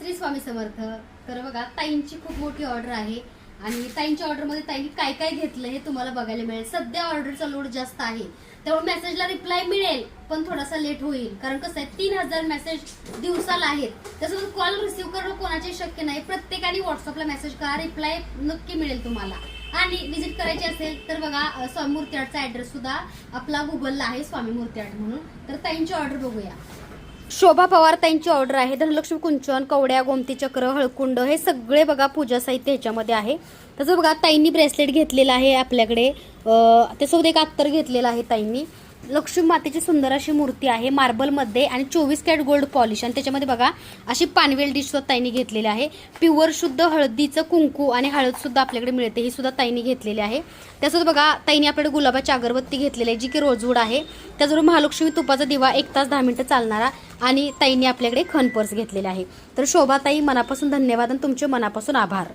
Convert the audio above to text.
श्री स्वामी समर्थ तर बघा ताईंची खूप मोठी ऑर्डर आहे. आणि ताईंच्या ऑर्डरमध्ये ताईंनी काय काय घेतलं हे तुम्हाला बघायला मिळेल. सध्या ऑर्डरचा लोड जास्त आहे. त्यामुळे मेसेजला रिप्लाय मिळेल पण थोडासा लेट होईल. कारण कसं आहे तीन हजार मेसेज दिवसाला आहेत. त्यासोबत कॉल रिसिव्ह करणं कोणाचे शक्य नाही. प्रत्येकाने व्हॉट्सअपला मेसेज करा रिप्लाय नक्की मिळेल तुम्हाला. आणि व्हिजिट करायची असेल तर बघा स्वामी मूर्ती आर्टचा ऍड्रेस सुद्धा आपला गुगलला आहे स्वामी मूर्ती आर्ट म्हणून. तर ताईंची ऑर्डर बघूया. शोभा पवार त्यांची ऑर्डर आहे. धनलक्ष्मी कुंचन कवड्या गोमती चक्र हळकुंड हे सगळे बघा पूजा साहित्य ह्याच्यामध्ये आहे. तसं बघा ताईंनी ब्रेसलेट घेतलेलं आहे आपल्याकडे. त्यासोबत एक अत्तर घेतलेलं आहे ताईंनी. लक्ष्मी मातेची सुंदर अशी मूर्ती आहे मार्बलमध्ये आणि चोवीस कॅट गोल्ड पॉलिश. आणि त्याच्यामध्ये बघा अशी पानवेल डिश सुद्धा ताईंनी घेतलेली आहे. प्युअर शुद्ध हळदीचं कुंकू आणि हळद सुद्धा आपल्याकडे मिळते ही सुद्धा ताईंनी घेतलेली आहे. त्यासोबत बघा ताईंनी आपल्याकडे गुलाबाची अगरबत्ती घेतलेली आहे जी की रोजवूड आहे. त्याचबरोबर महालक्ष्मी तुपाचा दिवा एक तास दहा मिनिटं चालणारा आणि ताईने आपल्याकडे खन पर्स आहे. तर शोभाताई मनापासून धन्यवाद आणि तुमचे मनापासून आभार.